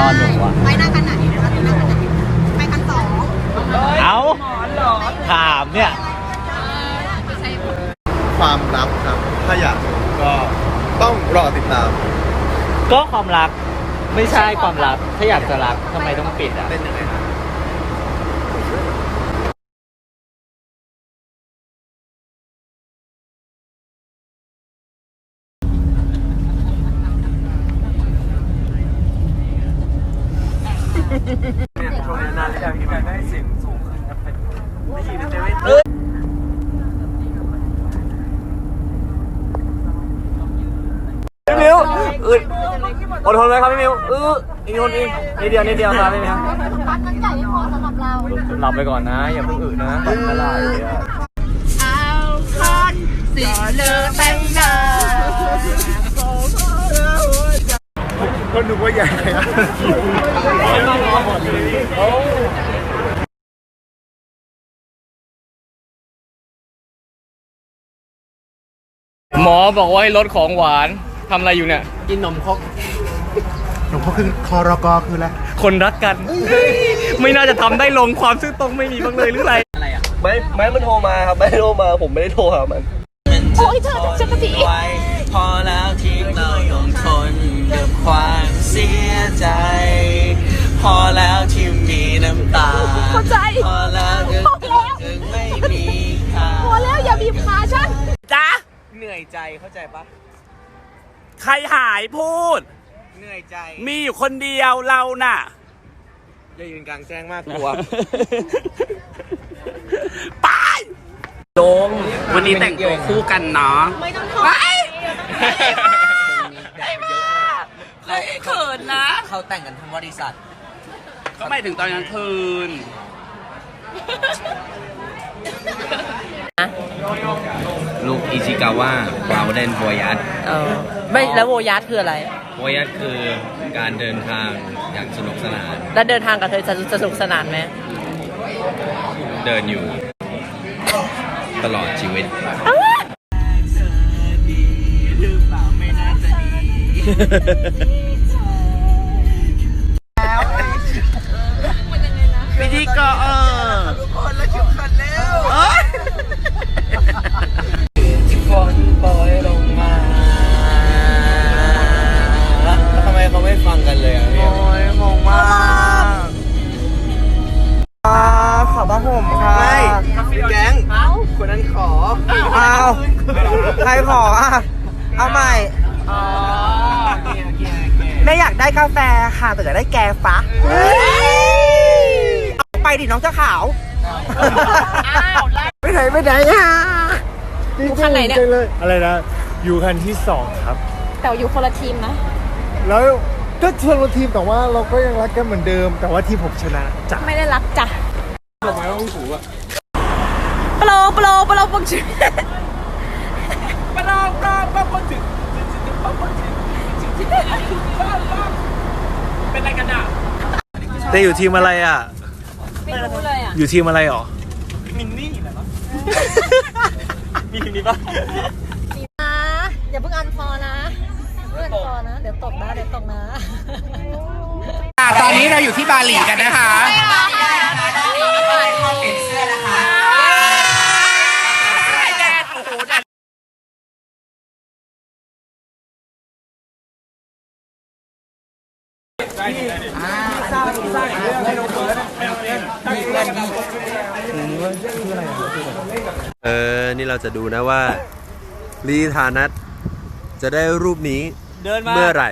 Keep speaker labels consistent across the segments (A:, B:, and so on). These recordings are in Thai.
A: นอนหนูอะ
B: ไปหน้าคันไหนนะคะหน้าคันไหนไปคันสอง
A: เอาถามเนี่ย
C: ความลับครับ ถ้าอยากรู้ก็ต้องรอติดตาม
A: ก็ความรัก ไม่ใช่ความรัก ถ้าอยากจะรักทำไมต้องปิดอะ
C: เป็นยังไงครับ
A: พี่มิวอึดอดทนไว้ครับพี่มิวอื้ออีกนิดอีกนิดเดียวนิดเดียวครับพี่มิว
B: บัตรนั้นใหญ่พอสำหรับเรา
A: หลับไปก่อนนะ อย่าเพิ่งอึนะก่อนเมื่อไหร่อะ
B: เอาคอนสีเลอแต่งหน้า
C: ก็นึกว่าใหญ่อะ
A: หมอบอกว่าให้ลดของหวานทำอะไรอยู่เนี่ย
C: กินนมครกนมครกคือคอรกอคืออะไร
A: คนรักกัน ไม่น่าจะทำได้ลงความซื่อตรงไม่มีบ้างเลยหรืออะไร
D: ไม่ไม่มันโทรมาครับไม่โทรมาผมไม่ได้โทรหามัน
B: โอ้ยเธอจะกระติ
E: ไว้พอแล้วที่เรายอมทน กับความเสียใจ พอแล้วที่มีน้ำตา
B: เข้าใจ
E: พอแล้วที่
B: พอแล้ว
E: ถึงไม่มีค่า
B: พอแล้วอย่าบีบขาฉัน
E: จ้าเหนื่อยใจเข้าใจปะ
F: ใครหายพูด
E: เหนื่อยใจ
F: มีอยู่คนเดียวเราน่ะ
E: จะยืนกลางแจ้งมากกลัว
F: ไปลงวันนี้แต่งตัวคู่กันเนาะ
B: ไม่ต้องทอน
F: ไอ้บ้าเฮ้ยเขินนะ
E: เขาแต่งกันทั้งบริษัท
F: ก็ไม่ถึงตอนกลางคืน
G: ลูกอิชิกาวะบราวเดนโวยัส
H: เออไม่แล้วโวยัสคืออะไร
G: โวยัสคือการเดินทางอย่างสนุกสนาน
H: แล้วเดินทางกับเธอจะสนุกสนานไหม
G: เดินอยู่ ตลอดชีวิต
F: พิ
D: ใครขออะเอาใหม่
E: อ๋อโอเคโอเคโอเค
D: ไม่อยากได้กาแฟค่ะแต่อยากได้แกฟะเอาไปดิน้องเจ้าขาวไปไหนไปไหนอะ
H: อยู่คันไหนเนี่ย
C: อะไรนะ อยู่คันที่สองครับ
B: แต่อยู่คนละทีมนะ
C: แล้วก็ชวนเราทีมแต่ว่าเราก็ยังรักกันเหมือนเดิม แต่ว่าทีมผมชนะจ้ะ
B: ไม่ได้รักจ้ะ
C: ดอกไม้ต้องถูอะ
B: โปรโปรโปรปงชื่อ
F: เป็นอะไรกันอะ
C: แต่อยู่ทีมอะไรอะ
B: ไม่รู้เลยอะ
C: อยู่ทีมอะไรหรอ
F: มินนี่เหรอมีทีนี้ปะ
B: นะอย่าเพิ่งอันพอนะเพื่อนพอนะ เดี๋ยวตกนะ เดี๋ยวตกนะ
F: ตอนนี้เราอยู่ที่บาหลีกันนะคะ
C: เออ นี่เราจะดูนะว่า ลีธานัทจะได้รูปนี้
A: เดินมา
C: เมื่อไหร่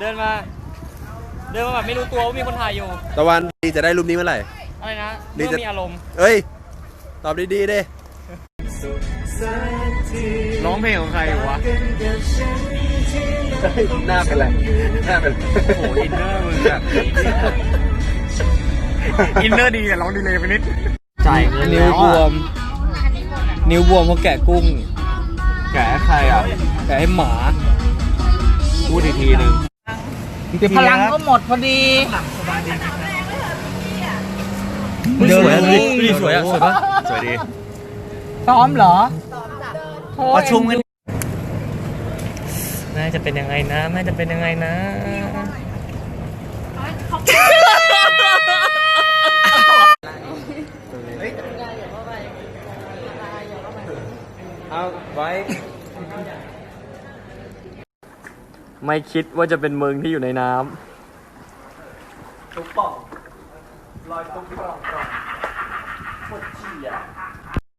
A: เดินมา เดินมาแบบไม่รู้ตัวว่ามีคนถ่ายอยู่
C: ตะวันลีจะได้รูปนี้เมื่อไหร่
A: อะไรนะ
C: นี่
A: เมื่
C: จะ
A: อมีอารมณ์
C: เอ้ย ตอบดีๆดิ
A: ร้องเพลงของใครวะ
C: หน้าเป็นไรหน้าเป็น
A: โอ้โหอินเนอร์มึงแบบ อินเนอร์ดีแต่ร้องดีเลยไปนิดจ่ายเงินนิ้วบวมนิ้วบวมเพราะแกะกุ้ง แกะให้ใครอะ แกะให้หมา พูดอีกทีหนึ่ง
H: พลังก็หมดพอดี
A: สวยอะดูดิสวยอะ สวยปะสวยดี
H: ซ้อมเหรอ
A: ประชุมกันแม่จะเป็นยังไงนะแม่จะเป็นยังไงนะ เอาไว้ ไม่คิดว่าจะเป็นมึงที่อยู่ในน้ำ ทุกป่องลอยตุ๊กป่อง